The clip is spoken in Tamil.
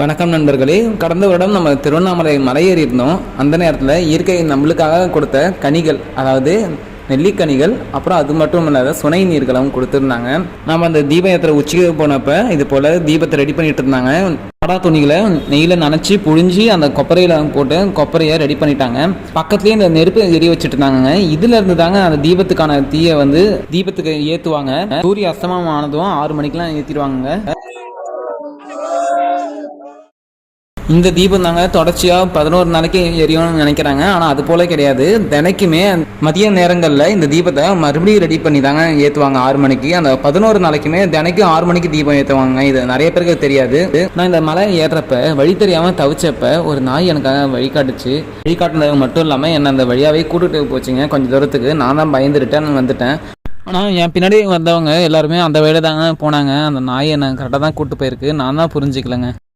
வணக்கம் நண்பர்களே. கடந்த வருடம் நம்ம திருவண்ணாமலை மலையேறி இருந்தோம் அந்த நேரத்தில் இயற்கை நம்மளுக்காக கொடுத்த கனிகள் அதாவது நெல்லிக்கனிகள் அப்புறம் அது மட்டும் இல்லாத சுனை நீர்களும் கொடுத்துருந்தாங்க. நம்ம அந்த தீப யாத்திரை உச்சிக்கு போனப்போ இது போல் தீபத்தை ரெடி பண்ணிட்டு இருந்தாங்க. படா துணிகளை நெய்யில் நனைச்சி புழிஞ்சி அந்த கொப்பரையில் போட்டு கொப்பரையை ரெடி பண்ணிட்டாங்க. பக்கத்துலேயே இந்த நெருப்பு எரிய வச்சுட்டு இருந்தாங்க இதுல இருந்து தாங்க அந்த தீபத்துக்கான தீயை வந்து தீபத்துக்கு ஏற்றுவாங்க சூரிய அஸ்தமனம் ஆனதும் ஆறு மணிக்கெலாம் ஏற்றிடுவாங்க இந்த தீபம் தாங்க தொடர்ச்சியாக பதினோரு நாளைக்கு எரியும்னு நினைக்கிறாங்க. ஆனால் அது போல கிடையாது. தினைக்குமே மதிய நேரங்களில் இந்த தீபத்தை மறுபடியும் ரெடி பண்ணி தாங்க ஏற்றுவாங்க ஆறு மணிக்கு. அந்த பதினோரு நாளைக்குமே தினைக்கும் ஆறு மணிக்கு தீபம் ஏற்றுவாங்க இது நிறைய பேருக்கு தெரியாது. நான் இந்த மலை ஏறுறப்ப வழி தெரியாமல் தவிச்சப்ப ஒரு நாய் எனக்காக வழிகாட்டுச்சு. வழிகாட்டினது மட்டும் இல்லாமல் என்னை அந்த வழியாகவே கூட்டுட்டு போச்சுங்க. கொஞ்சம் தூரத்துக்கு. நான் தான் பயந்துருட்டேன் வந்துட்டேன். ஆனால் என் பின்னாடி வந்தவங்க எல்லாருமே அந்த வழியில தாங்க போனாங்க. அந்த நாய் என்னை கரெக்டாக தான் கூட்டு போயிருக்கு. நான் தான் புரிஞ்சுக்கலங்க.